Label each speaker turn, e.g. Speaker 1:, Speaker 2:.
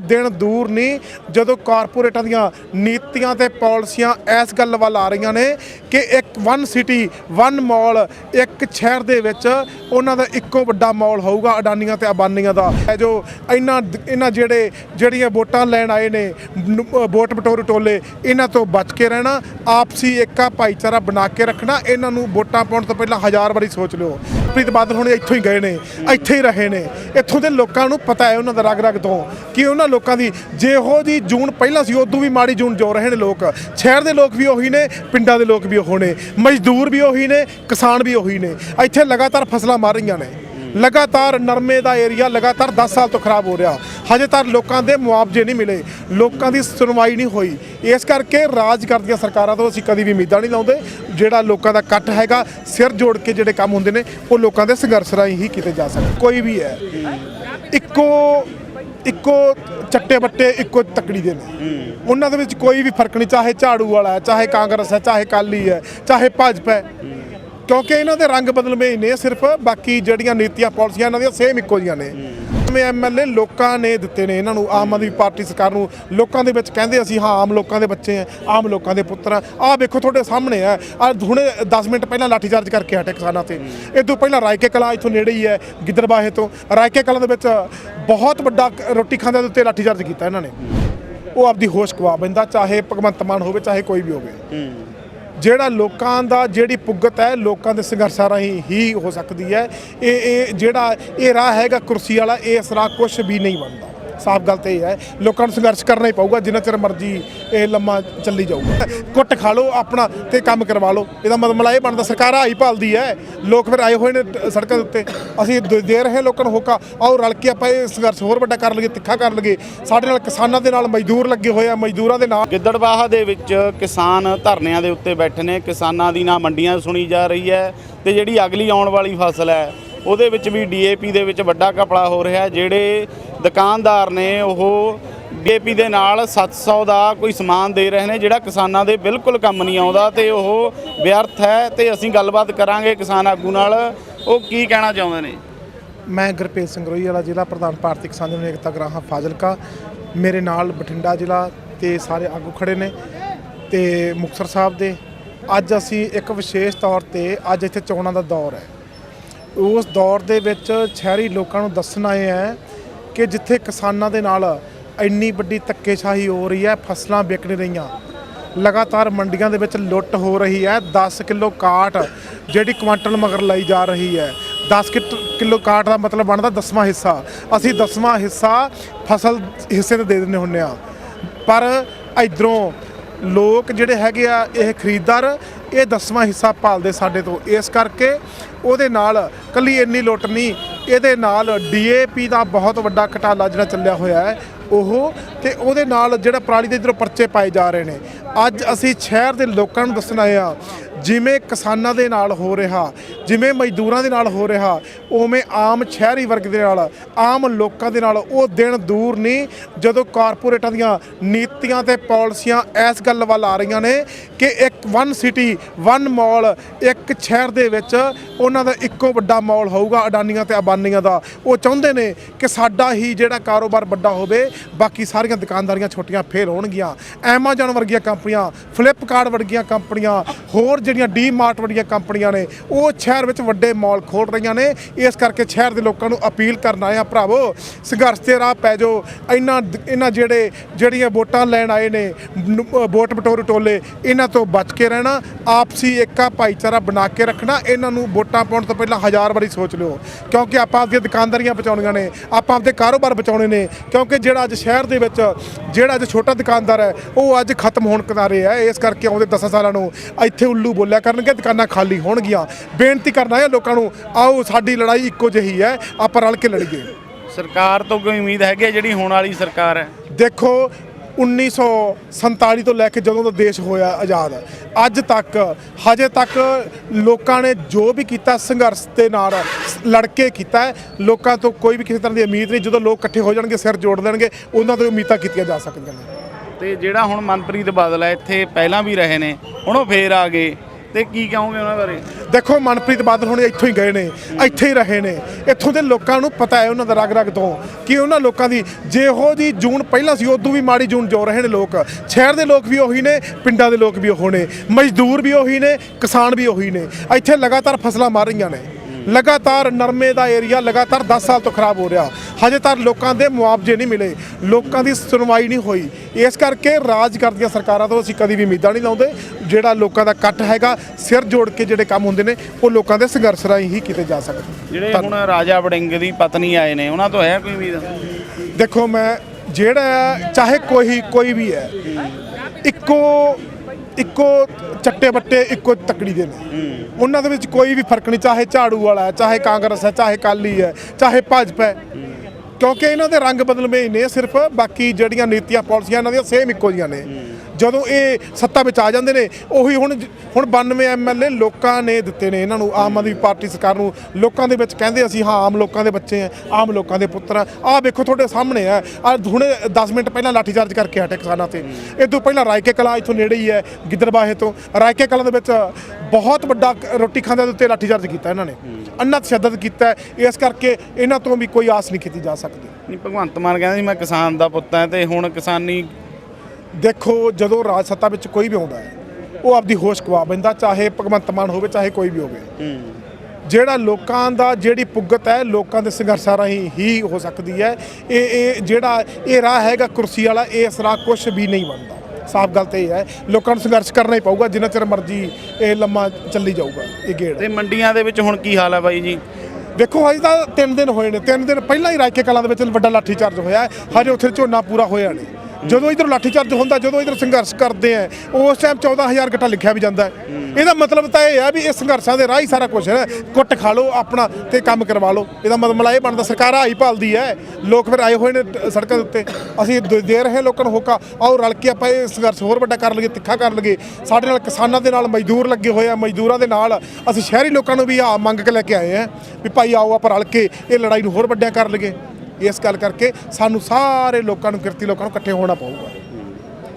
Speaker 1: ਦਿਨ ਦੂਰ ਨਹੀਂ, ਜਦੋਂ ਕਾਰਪੋਰੇਟਾਂ ਦੀਆਂ ਨੀਤੀਆਂ ਤੇ ਪਾਲਿਸੀਆਂ ਇਸ ਗੱਲ ਵੱਲ ਆ ਰਹੀਆਂ ਨੇ ਕਿ ਇੱਕ ਵਨ ਸਿਟੀ ਵਨ ਮਾਲ ਇੱਕ ਸ਼ਹਿਰ ਦੇ ਵਿੱਚ ਉਹਨਾਂ ਦਾ ਇੱਕੋ ਵੱਡਾ ਮਾਲ ਹੋਊਗਾ, ਅਡਾਨੀਆਂ ਤੇ ਅਬਾਨੀਆਂ ਦਾ। ਇਹ ਜੋ ਇਹਨਾਂ ਇਹਨਾਂ ਜਿਹੜੇ, ਜਿਹੜੀਆਂ ਵੋਟਾਂ ਲੈਣ ਆਏ ਨੇ ਵੋਟ ਬਟੋਰ ਟੋਲੇ, ਇਹਨਾਂ ਤੋਂ ਬਚ ਕੇ ਰਹਿਣਾ, ਆਪਸੀ ਏਕਾ ਭਾਈਚਾਰਾ ਬਣਾ ਕੇ ਰੱਖਣਾ, ਇਹਨਾਂ ਨੂੰ ਵੋਟਾਂ ਪਾਉਣ ਤੋਂ ਪਹਿਲਾਂ ਹਜ਼ਾਰ ਵਾਰੀ ਸੋਚ ਲਿਓ। ਪ੍ਰੀਤ ਬਾਦਲ ਹੁਣ ਇੱਥੋਂ ਹੀ ਗਏ ਨੇ, ਇੱਥੇ ਹੀ ਰਹੇ ਨੇ। ਇੱਥੋਂ ਦੇ ਲੋਕਾਂ ਨੂੰ ਪਤਾ ਹੈ ਉਹਨਾਂ ਦਾ ਰਗ ਰਗ ਤੋਂ ਕਿ ਉਹਨਾਂ ਲੋਕਾਂ ਦੀ ਜਿਹੋ ਜੀ ਜੂਨ ਪਹਿਲਾਂ ਸੀ, ਉਦੋਂ ਵੀ ਮਾੜੀ ਜੂਨ ਜੋ ਰਹੇ ਨੇ ਲੋਕ। ਸ਼ਹਿਰ ਦੇ ਲੋਕ ਵੀ ਉਹੀ ਨੇ, ਪਿੰਡਾਂ ਦੇ ਲੋਕ ਵੀ ਉਹ ਨੇ, ਮਜ਼ਦੂਰ ਵੀ ਉਹੀ ਨੇ, ਕਿਸਾਨ ਵੀ ਉਹੀ ਨੇ। ਇੱਥੇ ਲਗਾਤਾਰ ਫਸਲਾਂ ਮਾਰ ਰਹੀਆਂ ਨੇ। ਲਗਾਤਾਰ ਨਰਮੇ ਦਾ ਏਰੀਆ ਲਗਾਤਾਰ 10 ਸਾਲ ਤੋਂ ਖਰਾਬ ਹੋ ਰਿਹਾ। ਹਜੇ ਤੱਕ ਲੋਕਾਂ ਦੇ ਮੁਆਵਜ਼ੇ ਨਹੀਂ ਮਿਲੇ, ਲੋਕਾਂ ਦੀ ਸੁਣਵਾਈ ਨਹੀਂ ਹੋਈ। ਇਸ ਕਰਕੇ ਰਾਜ ਕਰਦੀਆਂ ਸਰਕਾਰਾਂ ਤੋਂ ਅਸੀਂ ਕਦੀ ਵੀ ਉਮੀਦਾਂ ਨਹੀਂ ਲਾਉਂਦੇ। ਜਿਹੜਾ ਲੋਕਾਂ ਦਾ ਇਕੱਠ ਹੈਗਾ, ਸਿਰ ਜੋੜ ਕੇ ਜਿਹੜੇ ਕੰਮ ਹੁੰਦੇ ਨੇ, ਉਹ ਲੋਕਾਂ ਦੇ ਸੰਘਰਸ਼ ਰਾਹੀਂ ਹੀ ਕੀਤੇ ਜਾ ਸਕਦੇ। ਕੋਈ ਵੀ ਹੈ। ਇੱਕੋ ਇੱਕੋ ਚੱਟੇ ਬੱਟੇ, ਇੱਕੋ ਤਕੜੀ ਦੇ ਨੇ। ਉਹਨਾਂ ਦੇ ਵਿੱਚ ਕੋਈ ਵੀ ਫ਼ਰਕ ਨਹੀਂ, ਚਾਹੇ ਝਾੜੂ ਵਾਲਾ ਹੈ, ਚਾਹੇ ਕਾਂਗਰਸ ਹੈ, ਚਾਹੇ ਕਾਲੀ ਹੈ, ਚਾਹੇ ਭਾਜਪਾ ਹੈ। ਕਿਉਂਕਿ ਇਹਨਾਂ ਦੇ ਰੰਗ ਬਦਲਵੇਂ ਹੀ ਨੇ, ਸਿਰਫ ਬਾਕੀ ਜਿਹੜੀਆਂ ਨੀਤੀਆਂ, ਪਾਲਿਸੀਆਂ, ਇਹਨਾਂ ਦੀਆਂ ਸੇਮ ਇੱਕੋ ਜੀਆਂ ਨੇ। ਜਿਵੇਂ ਐਮਐਲਏ ਲੋਕਾਂ ਨੇ ਦਿੱਤੇ ਨੇ, ਇਹਨਾਂ ਨੂੰ ਆਮ ਆਦਮੀ ਪਾਰਟੀ ਸਰਕਾਰ ਨੂੰ ਲੋਕਾਂ ਦੇ ਵਿੱਚ ਕਹਿੰਦੇ ਅਸੀਂ ਹਾਂ, ਆਮ ਲੋਕਾਂ ਦੇ ਬੱਚੇ ਆ ਆਮ ਲੋਕਾਂ ਦੇ ਪੁੱਤਰ ਆ ਆਹ ਵੇਖੋ ਤੁਹਾਡੇ ਸਾਹਮਣੇ ਆ ਆ ਹੁਣੇ 10 ਮਿੰਟ ਪਹਿਲਾਂ ਲਾਠੀਚਾਰਜ ਕਰਕੇ ਹਟੇ ਕਿਸਾਨਾਂ ਤੇ। ਇਹ ਤੋਂ ਪਹਿਲਾਂ ਰਾਇਕੇ ਕਲਾ ਇੱਥੋਂ ਨੇੜੇ ਹੀ ਹੈ, ਗਿੱਦੜਬਾਹੇ ਤੋਂ। ਰਾਇਕੇ ਕਲਾ ਦੇ ਵਿੱਚ ਬਹੁਤ ਵੱਡਾ ਰੋਟੀ ਖਾਂਦੇ ਦੇ ਉੱਤੇ ਲਾਠੀਚਾਰਜ ਕੀਤਾ ਇਹਨਾਂ ਨੇ। ਉਹ ਆਪਦੀ ਹੋਸ਼ ਗਵਾ ਬੰਦਾ, ਚਾਹੇ ਭਗਵੰਤ ਮਾਨ ਹੋਵੇ, ਚਾਹੇ ਕੋਈ ਵੀ ਹੋਵੇ। ਜਿਹੜਾ ਲੋਕਾਂ ਦਾ ਜਿਹੜੀ ਪੁੱਗਤ ਹੈ, ਲੋਕਾਂ ਦੇ ਸੰਘਰਸ਼ਾਂ ਰਾਹੀਂ ਹੀ ਹੋ ਸਕਦੀ ਹੈ। ਇਹ ਇਹ ਜਿਹੜਾ ਇਹ ਰਾਹ ਹੈਗਾ ਕੁਰਸੀ ਵਾਲਾ ਇਸ ਰਾਹ ਕੁਝ ਵੀ ਨਹੀਂ ਬਣਦਾ। ਸਾਫ਼ ਗੱਲ ਤੇ ਇਹ ਹੈ, ਲੋਕਾਂ ਨੂੰ ਸੰਘਰਸ਼ ਕਰਨਾ ਹੀ ਪਊਗਾ, ਜਿੰਨਾ ਚਿਰ ਮਰਜ਼ੀ ਇਹ ਲੰਮਾ ਚੱਲੀ ਜਾਊਗਾ ਕੁੱਟ ਖਾ ਲਓ ਆਪਣਾ ਤੇ ਕੰਮ ਕਰਵਾ ਲਓ, ਇਹਦਾ ਮਤਲਬ ਮਲਾ ਇਹ ਬਣਦਾ, ਸਰਕਾਰ ਆਈ ਭਾਲਦੀ ਹੈ, ਲੋਕ ਫਿਰ ਆਏ ਹੋਏ ਨੇ ਸੜਕਾਂ ਦੇ ਉੱਤੇ। ਅਸੀਂ ਦੇ ਰਹੇ ਲੋਕਾਂ ਨੂੰ ਹੋਕਾ, ਆਓ ਰਲ ਕੇ ਆਪਾਂ ਇਹ ਸੰਘਰਸ਼ ਹੋਰ ਵੱਡਾ ਕਰ ਲਈਏ, ਤਿੱਖਾ ਕਰ ਲਈਏ। ਸਾਡੇ ਨਾਲ ਕਿਸਾਨਾਂ ਦੇ ਨਾਲ ਮਜ਼ਦੂਰ ਲੱਗੇ ਹੋਏ ਆ, ਮਜ਼ਦੂਰਾਂ ਦੇ ਨਾਲ।
Speaker 2: ਗਿੱਦੜਬਾਹਾ ਦੇ ਵਿੱਚ ਕਿਸਾਨ ਧਰਨਿਆਂ ਦੇ ਉੱਤੇ ਬੈਠੇ ਨੇ, ਕਿਸਾਨਾਂ ਦੀ ਨਾ ਮੰਡੀਆਂ ਸੁਣੀ ਜਾ ਰਹੀ ਹੈ ਤੇ ਜਿਹੜੀ ਅਗਲੀ ਆਉਣ ਵਾਲੀ ਫਸਲ ਹੈ, ਉਹਦੇ ਵਿੱਚ ਵੀ ਡੀਏਪੀ ਦੇ ਵਿੱਚ ਵੱਡਾ ਕਪੜਾ ਹੋ ਰਿਹਾ ਜਿਹੜੇ ਦੁਕਾਨਦਾਰ ਨੇ ਉਹ ਡੀਏਪੀ ਦੇ ਨਾਲ 700 ਦਾ ਕੋਈ ਸਮਾਨ ਦੇ ਰਹੇ ਨੇ, ਜਿਹੜਾ ਕਿਸਾਨਾਂ ਦੇ ਬਿਲਕੁਲ ਕੰਮ ਨਹੀਂ ਆਉਂਦਾ ਤੇ ਉਹ ਵਿਅਰਥ ਹੈ ਤੇ ਅਸੀਂ ਗੱਲਬਾਤ ਕਰਾਂਗੇ ਕਿਸਾਨ ਆਗੂ ਨਾਲ। ਉਹ ਕੀ ਕਹਿਣਾ ਚਾਹੁੰਦੇ ਨੇ?
Speaker 1: ਮੈਂ ਗੁਰਪ੍ਰੀਤ ਸਿੰਘ ਰੋਈ ਵਾਲਾ ਜ਼ਿਲ੍ਹਾ ਪ੍ਰਧਾਨ ਭਾਰਤੀ ਕਿਸਾਨ ਯੂਨੀਅਨ ਏਕਤਾ ਗ੍ਰਾਹਾਂ, ਫਾਜ਼ਿਲਕਾ। ਮੇਰੇ ਨਾਲ ਬਠਿੰਡਾ ਜ਼ਿਲ੍ਹਾ ਤੇ ਸਾਰੇ ਆਗੂ ਖੜੇ ਨੇ ਤੇ ਮੁਕਤਸਰ ਸਾਹਿਬ ਦੇ। ਅੱਜ ਅਸੀਂ ਇੱਕ ਵਿਸ਼ੇਸ਼ ਤੌਰ ਤੇ ਅੱਜ ਇੱਥੇ ਚੋਣਾਂ ਦਾ ਦੌਰ ਹੈ। ਉਸ ਦੌਰ ਦੇ ਵਿੱਚ ਸ਼ਹਿਰੀ ਲੋਕਾਂ ਨੂੰ ਦੱਸਣਾ ਇਹ ਹੈ ਕਿ ਜਿੱਥੇ ਕਿਸਾਨਾਂ ਦੇ ਨਾਲ ਇੰਨੀ ਵੱਡੀ ਧੱਕੇਸ਼ਾਹੀ ਹੋ ਰਹੀ ਹੈ, ਫਸਲਾਂ ਵਿਕ ਨਹੀਂ ਰਹੀਆਂ। ਲਗਾਤਾਰ ਮੰਡੀਆਂ ਦੇ ਵਿੱਚ ਲੁੱਟ ਹੋ ਰਹੀ ਹੈ। 10 ਕਿਲੋ ਕਾਟ ਜਿਹੜੀ ਕੁਆਂਟਲ ਮਗਰ ਲਈ ਜਾ ਰਹੀ ਹੈ। 10 ਕਿਟ- ਕਿਲੋ ਕਾਟ ਦਾ ਮਤਲਬ ਬਣਦਾ ਦਸਵਾਂ ਹਿੱਸਾ। ਅਸੀਂ ਦਸਵਾਂ ਹਿੱਸਾ ਫਸਲ ਹਿੱਸੇ ਤੇ ਦੇ ਦਿੰਦੇ ਹੁੰਨੇ ਆ ਪਰ ਇਧਰੋਂ ਲੋਕ ਜਿਹੜੇ ਹੈਗੇ ਆ, ਇਹ ਖਰੀਦਦਾਰ ਇਹ ਦਸਵਾਂ ਹਿੱਸਾ ਪਾਲਦੇ ਸਾਡੇ ਤੋਂ। ਇਸ ਕਰਕੇ ਉਹਦੇ ਨਾਲ ਕੱਲੀ ਇੰਨੀ ਲੁੱਟ ਨਹੀਂ, ਇਹਦੇ ਨਾਲ ਡੀਏਪੀ ਦਾ ਬਹੁਤ ਵੱਡਾ ਘਟਾਲਾ ਜਿਹੜਾ ਚੱਲਿਆ ਹੋਇਆ ਹੈ, ਉਹ ਤੇ ਉਹਦੇ ਨਾਲ ਜਿਹੜਾ ਪਰਾਲੀ ਦੇ ਇਧਰੋਂ ਪਰਚੇ ਪਾਏ ਜਾ ਰਹੇ ਨੇ। ਅੱਜ ਅਸੀਂ ਸ਼ਹਿਰ ਦੇ ਲੋਕਾਂ ਨੂੰ ਦੱਸਣਾ ਆ ਜਿਵੇਂ ਕਿਸਾਨਾਂ ਦੇ ਨਾਲ ਹੋ ਰਿਹਾ, ਜਿਵੇਂ ਮਜ਼ਦੂਰਾਂ ਦੇ ਨਾਲ ਹੋ ਰਿਹਾ, ਉਵੇਂ ਆਮ ਸ਼ਹਿਰੀ ਵਰਗ ਦੇ ਨਾਲ, ਆਮ ਲੋਕਾਂ ਦੇ ਨਾਲ ਉਹ ਦਿਨ ਦੂਰ ਨਹੀਂ, ਜਦੋਂ ਕਾਰਪੋਰੇਟਾਂ ਦੀਆਂ ਨੀਤੀਆਂ ਤੇ ਪਾਲਿਸੀਆਂ ਇਸ ਗੱਲ ਵੱਲ ਆ ਰਹੀਆਂ ਨੇ ਕਿ ਇੱਕ ਵਨ ਸਿਟੀ ਵਨ ਮਾਲ ਇੱਕ ਸ਼ਹਿਰ ਦੇ ਵਿੱਚ ਉਹਨਾਂ ਦਾ ਇੱਕੋ ਵੱਡਾ ਮਾਲ ਹੋਊਗਾ, ਅਡਾਨੀਆਂ ਤੇ ਅਬਾਨੀਆਂ ਦਾ। ਉਹ ਚਾਹੁੰਦੇ ਨੇ ਕਿ ਸਾਡਾ ਹੀ ਜਿਹੜਾ ਕਾਰੋਬਾਰ ਵੱਡਾ ਹੋਵੇ, ਬਾਕੀ ਸਾਰੀਆਂ ਦੁਕਾਨਦਾਰੀਆਂ ਛੋਟੀਆਂ ਫੇਲ ਹੋਣਗੀਆਂ। ਐਮਾਜ਼ਨ ਵਰਗੀਆਂ ਕੰਪਨੀਆਂ, ਫਲਿੱਪਕਾਰਟ ਵਰਗੀਆਂ ਕੰਪਨੀਆਂ, ਹੋਰ ਜਿਹੜੀਆਂ ਡੀ ਮਾਰਟ ਵਰਗੀਆਂ ਕੰਪਨੀਆਂ ਨੇ, ਉਹ ਸ਼ਹਿਰ ਵਿੱਚ ਵੱਡੇ ਮਾਲ ਖੋਲ ਰਹੀਆਂ ਨੇ। ਇਸ ਕਰਕੇ ਸ਼ਹਿਰ ਦੇ ਲੋਕਾਂ ਨੂੰ ਅਪੀਲ ਕਰਨ ਆਏ ਆ, ਭਰਾਵੋ, ਸੰਘਰਸ਼ ਤੇ ਰਾਹ ਪੈ ਜਾਓ। ਇਹਨਾਂ ਇਹਨਾਂ ਜਿਹੜੇ, ਜਿਹੜੀਆਂ ਵੋਟਾਂ ਲੈਣ ਆਏ ਨੇ ਵੋਟ ਬਟੋਰ ਟੋਲੇ ਇਹਨਾਂ ਤੋਂ ਬਚ ਕੇ ਰਹਿਣਾ, ਆਪਸੀ ਏਕਾ ਭਾਈਚਾਰਾ ਬਣਾ ਕੇ ਰੱਖਣਾ ਇਹਨਾਂ ਨੂੰ ਵੋਟਾਂ ਪਾਉਣ ਤੋਂ ਪਹਿਲਾਂ ਹਜ਼ਾਰ ਵਾਰੀ ਸੋਚ ਲਿਓ। ਕਿਉਂਕਿ ਆਪਾਂ ਆਪਦੀਆਂ ਦੁਕਾਨਦਾਰੀਆਂ ਬਚਾਉਣੀਆਂ ਨੇ, ਆਪਾਂ ਆਪਦੇ ਕਾਰੋਬਾਰ ਬਚਾਉਣੇ ਨੇ, ਕਿਉਂਕਿ ਜਿਹੜਾ ਅੱਜ ਸ਼ਹਿਰ ਦੇ ਵਿੱਚ, ਜਿਹੜਾ ਅੱਜ ਛੋਟਾ ਦੁਕਾਨਦਾਰ ਹੈ, ਉਹ ਅੱਜ ਖਤਮ ਹੋਣ ਕਿਨਾਰੇ ਹੈ। ਇਸ ਕਰਕੇ ਆਉਂਦੇ 10 ਸਾਲਾਂ ਨੂੰ ਇੱਥੇ ਉੱਲੂ ਬੋਲਿਆ ਕਰਨਗੇ ਦੁਕਾਨਾਂ ਖਾਲੀ ਹੋਣਗੀਆਂ। ਬੇਨਤੀ ਕਰਨਾ ਹੈ ਲੋਕਾਂ ਨੂੰ ਆਓ ਸਾਡੀ ਲੜਾਈ ਇੱਕੋ ਜਿਹੀ ਹੈ ਆਪਾਂ ਰਲ ਕੇ ਲੜੀਏ।
Speaker 2: ਸਰਕਾਰ ਤੋਂ ਕੋਈ ਉਮੀਦ ਹੈਗੀ ਹੈ ਜਿਹੜੀ ਹੋਣ ਵਾਲੀ ਸਰਕਾਰ ਹੈ?
Speaker 1: ਦੇਖੋ 1947 ਤੋਂ ਲੈ ਕੇ ਜਦੋਂ ਦਾ ਦੇਸ਼ ਹੋਇਆ ਆਜ਼ਾਦ ਅੱਜ ਤੱਕ ਹਜੇ ਤੱਕ ਲੋਕਾਂ ਨੇ ਜੋ ਵੀ ਕੀਤਾ ਸੰਘਰਸ਼ ਦੇ ਨਾਲ ਲੜ ਕੇ ਕੀਤਾ। ਲੋਕਾਂ ਤੋਂ ਕੋਈ ਵੀ ਕਿਸੇ ਤਰ੍ਹਾਂ ਦੀ ਉਮੀਦ ਨਹੀਂ ਜਦੋਂ ਲੋਕ ਇਕੱਠੇ ਹੋ ਜਾਣਗੇ ਸਿਰ ਜੋੜ ਦੇਣਗੇ ਉਹਨਾਂ ਤੋਂ ਉਮੀਦਾਂ ਕੀਤੀਆਂ ਜਾ ਸਕਦੀਆਂ ਨੇ।
Speaker 2: ਤੇ ਜਿਹੜਾ ਹੁਣ ਮਨਪ੍ਰੀਤ ਬਾਦਲ ਹੈ ਇੱਥੇ ਪਹਿਲਾਂ ਵੀ ਰਹੇ ਨੇ, ਹੁਣ ਉਹ ਫੇਰ ਆ ਗਏ। ਤੇ ਕੀ ਕਹੋਗੇ ਉਹਨਾਂ ਬਾਰੇ?
Speaker 1: ਦੇਖੋ, ਮਨਪ੍ਰੀਤ ਬਾਦਲ ਹੁਣ ਇੱਥੋਂ ਹੀ ਗਏ ਨੇ, ਇੱਥੇ ਹੀ ਰਹੇ ਨੇ। ਇੱਥੋਂ ਦੇ ਲੋਕਾਂ ਨੂੰ ਪਤਾ ਹੈ ਉਹਨਾਂ ਦਾ ਰਗ ਰਗ ਤੋਂ ਕਿ ਉਹਨਾਂ ਲੋਕਾਂ ਦੀ ਜਿਹੋ ਜੀ ਜੂਨ ਪਹਿਲਾਂ ਸੀ, ਉਦੋਂ ਵੀ ਮਾੜੀ ਜੂਨ ਜੋ ਰਹੇ ਨੇ ਲੋਕ। ਸ਼ਹਿਰ ਦੇ ਲੋਕ ਵੀ ਉਹੀ ਨੇ, ਪਿੰਡਾਂ ਦੇ ਲੋਕ ਵੀ ਉਹ ਨੇ, ਮਜ਼ਦੂਰ ਵੀ ਉਹੀ ਨੇ, ਕਿਸਾਨ ਵੀ ਉਹੀ ਨੇ। ਇੱਥੇ ਲਗਾਤਾਰ ਫਸਲਾਂ ਮਾਰ ਰਹੀਆਂ ਨੇ। ਲਗਾਤਾਰ ਨਰਮੇ ਦਾ ਏਰੀਆ ਲਗਾਤਾਰ 10 ਸਾਲ ਤੋਂ ਖਰਾਬ ਹੋ ਰਿਹਾ। ਹਜੇ ਤੱਕ ਲੋਕਾਂ ਦੇ ਮੁਆਵਜ਼ੇ ਨਹੀਂ ਮਿਲੇ। ਲੋਕਾਂ ਦੀ ਸੁਣਵਾਈ ਨਹੀਂ ਹੋਈ। ਇਸ ਕਰਕੇ ਰਾਜ ਕਰਦੀਆਂ ਸਰਕਾਰਾਂ ਤੋਂ ਅਸੀਂ ਕਦੀ ਵੀ ਉਮੀਦਾਂ ਨਹੀਂ ਲਾਉਂਦੇ। ਜਿਹੜਾ ਲੋਕਾਂ ਦਾ ਇਕੱਠ ਹੈਗਾ ਸਿਰ ਜੋੜ ਕੇ ਜਿਹੜੇ ਕੰਮ ਹੁੰਦੇ ਨੇ ਉਹ ਲੋਕਾਂ ਦੇ ਸੰਘਰਸ਼ ਰਾਹੀਂ ਹੀ ਕੀਤੇ ਜਾ ਸਕਦੇ
Speaker 2: ਜਿਹੜੇ ਹੁਣ ਰਾਜਾ ਵੜਿੰਗ ਦੀ ਪਤਨੀ ਆਏ ਨੇ ਉਹਨਾਂ ਤੋਂ ਹੈ ਕੋਈ ਉਮੀਦ?
Speaker 1: ਦੇਖੋ ਮੈਂ ਜਿਹੜਾ ਚਾਹੇ ਕੋਈ ਕੋਈ ਵੀ ਹੈ ਇੱਕੋ ਇੱਕੋ ਚੱਟੇ ਬੱਟੇ, ਇੱਕੋ ਤਕੜੀ ਦੇ ਨੇ। ਉਹਨਾਂ ਦੇ ਵਿੱਚ ਕੋਈ ਵੀ ਫ਼ਰਕ ਨਹੀਂ, ਚਾਹੇ ਝਾੜੂ ਵਾਲਾ ਹੈ, ਚਾਹੇ ਕਾਂਗਰਸ ਹੈ, ਚਾਹੇ ਕਾਲੀ ਹੈ, ਚਾਹੇ ਭਾਜਪਾ ਹੈ। ਕਿਉਂਕਿ ਇਹਨਾਂ ਦੇ ਰੰਗ ਬਦਲਵੇਂ ਹੀ ਨੇ, ਸਿਰਫ ਬਾਕੀ ਜਿਹੜੀਆਂ ਨੀਤੀਆਂ, ਪਾਲਿਸੀਆਂ ਇਹਨਾਂ ਦੀਆਂ ਸੇਮ ਇੱਕੋ ਜੀਆਂ ਨੇ। ਜਦੋਂ ਇਹ ਸੱਤਾ ਵਿੱਚ ਆ ਜਾਂਦੇ ਨੇ, ਉਹੀ ਹੁਣ ਹੁਣ 92 ਐਮਐਲਏ ਲੋਕਾਂ ਨੇ ਦਿੱਤੇ ਨੇ। ਇਹਨਾਂ ਨੂੰ ਆਮ ਆਦਮੀ ਪਾਰਟੀ ਸਰਕਾਰ ਨੂੰ ਲੋਕਾਂ ਦੇ ਵਿੱਚ ਕਹਿੰਦੇ ਅਸੀਂ, ਹਾਂ, ਆਮ ਲੋਕਾਂ ਦੇ ਬੱਚੇ ਆ, ਆਮ ਲੋਕਾਂ ਦੇ ਪੁੱਤਰ ਆ। ਆਹ ਵੇਖੋ ਤੁਹਾਡੇ ਸਾਹਮਣੇ ਆ। ਆ ਹੁਣੇ 10 ਮਿੰਟ ਪਹਿਲਾਂ ਲਾਠੀਚਾਰਜ ਕਰਕੇ ਹਟੇ ਕਿਸਾਨਾਂ ਤੇ। ਇਹ ਤੋਂ ਪਹਿਲਾਂ ਰਾਇਕੇ ਕਲਾ ਇੱਥੋਂ ਨੇੜੇ ਹੀ ਹੈ, ਗਿੱਦੜਬਾਹੇ ਤੋਂ। ਰਾਇਕੇ ਕਲਾ ਦੇ ਵਿੱਚ ਬਹੁਤ ਵੱਡਾ ਰੋਟੀ ਖਾਂਦਿਆਂ ਦੇ ਉੱਤੇ ਲਾਠੀਚਾਰਜ ਕੀਤਾ ਇਹਨਾਂ ਨੇ। ਅੰਨਾ ਤਸ਼ੱਦਦ ਕੀਤਾ ਇਸ ਕਰਕੇ ਇਹਨਾਂ ਤੋਂ ਵੀ ਕੋਈ ਆਸ ਨਹੀਂ ਕੀਤੀ ਜਾ ਸਕਦੀ।
Speaker 2: ਨਹੀਂ, ਭਗਵੰਤ ਮਾਨ ਕਹਿੰਦਾ ਸੀ, ਮੈਂ ਕਿਸਾਨ ਦਾ ਪੁੱਤ ਹਾਂ ਤੇ ਹੁਣ ਕਿਸਾਨੀ
Speaker 1: ਦੇਖੋ ਜਦੋਂ ਰਾਜ ਸੱਤਾ ਵਿੱਚ ਕੋਈ ਵੀ ਆਉਂਦਾ ਹੈ ਉਹ ਆਪਦੀ ਹੋਸ਼ ਗਵਾ ਬੈਂਦਾ ਚਾਹੇ ਭਗਵੰਤ ਮਾਨ ਹੋਵੇ ਚਾਹੇ ਕੋਈ ਵੀ ਹੋਵੇ। ਜਿਹੜਾ ਲੋਕਾਂ ਦਾ ਜਿਹੜੀ ਪੁੱਗਤ ਹੈ ਲੋਕਾਂ ਦੇ ਸੰਘਰਸ਼ਾਂ ਰਾਹੀਂ ਹੀ ਹੋ ਸਕਦੀ ਹੈ। ਇਹ ਇਹ ਜਿਹੜਾ ਇਹ ਰਾਹ ਹੈਗਾ ਕੁਰਸੀ ਵਾਲਾ ਇਸ ਰਾਹ ਕੁਝ ਵੀ ਨਹੀਂ ਬਣਦਾ। ਸਾਫ਼ ਗੱਲ ਤੇ ਇਹ ਹੈ ਲੋਕਾਂ ਨੂੰ ਸੰਘਰਸ਼ ਕਰਨਾ ਹੀ ਪਊਗਾ ਜਿੰਨਾ ਚਿਰ ਮਰਜ਼ੀ ਇਹ ਲੰਮਾ ਚੱਲੀ ਜਾਊਗਾ ਇਹ ਗੇੜ।
Speaker 2: ਤੇ ਮੰਡੀਆਂ ਦੇ ਵਿੱਚ ਹੁਣ ਕੀ ਹਾਲ ਹੈ ਬਾਈ ਜੀ?
Speaker 1: ਵੇਖੋ ਹਜੇ ਤਾਂ ਤਿੰਨ ਦਿਨ ਹੋਏ ਨੇ ਤਿੰਨ ਦਿਨ ਪਹਿਲਾਂ ਹੀ ਰਾਇਕੇ ਕਲਾਂ ਦੇ ਵਿੱਚ ਵੱਡਾ ਲਾਠੀ ਚਾਰਜ ਹੋਇਆ। ਹਜੇ ਉੱਥੇ ਝੋਨਾ ਪੂਰਾ ਹੋਇਆ ਨਹੀਂ। ਜਦੋਂ ਇਧਰ ਲਾਠੀ ਚਾਰਜ ਹੁੰਦਾ ਜਦੋਂ ਇਧਰ ਸੰਘਰਸ਼ ਕਰਦੇ ਆ ਉਸ ਟਾਈਮ 14000 ਗੱਟਾ ਲਿਖਿਆ ਵੀ ਜਾਂਦਾ ਹੈ। ਇਹਦਾ ਮਤਲਬ ਤਾਂ ਇਹ ਹੈ ਵੀ ਇਹ ਸੰਘਰਸ਼ਾਂ ਦੇ ਰਾਹ ਹੀ ਸਾਰਾ ਕੁਝ ਹੈ। ਕੁੱਟ ਖਾ ਲਓ ਆਪਣਾ ਤੇ ਕੰਮ ਕਰਵਾ ਲਓ। ਇਹਦਾ ਮਤਲਬ ਇਹ ਬਣਦਾ ਸਰਕਾਰ ਆਈ ਭਾਲਦੀ ਹੈ। ਲੋਕ ਫਿਰ ਆਏ ਹੋਏ ਨੇ ਸੜਕਾਂ ਦੇ ਉੱਤੇ। ਅਸੀਂ ਦੇ ਦੇ ਰਹੇ ਹਾਂ ਲੋਕਾਂ ਨੂੰ ਹੋਕਾ ਆਓ ਰਲ ਕੇ ਆਪਾਂ ਇਹ ਸੰਘਰਸ਼ ਹੋਰ ਵੱਡਾ ਕਰ ਲਈਏ ਤਿੱਖਾ ਕਰ ਲਈਏ। ਸਾਡੇ ਨਾਲ ਕਿਸਾਨਾਂ ਦੇ ਨਾਲ ਮਜ਼ਦੂਰ ਲੱਗੇ ਹੋਏ ਆ ਮਜ਼ਦੂਰਾਂ ਦੇ ਨਾਲ ਅਸੀਂ ਸ਼ਹਿਰੀ ਲੋਕਾਂ ਨੂੰ ਵੀ ਆ ਮੰਗ ਕੇ ਲੈ ਕੇ ਆਏ ਆ ਵੀ ਭਾਈ ਆਓ ਆਪਾਂ ਰਲ ਕੇ ਇਹ ਲੜਾਈ ਨੂੰ ਹੋਰ ਵੱਡਿਆ ਕਰ ਲਈਏ। ਇਸ ਗੱਲ ਕਰਕੇ ਸਾਨੂੰ ਸਾਰੇ ਲੋਕਾਂ ਨੂੰ ਕਿਰਤੀ ਲੋਕਾਂ ਨੂੰ ਇਕੱਠੇ ਹੋਣਾ ਪਊਗਾ।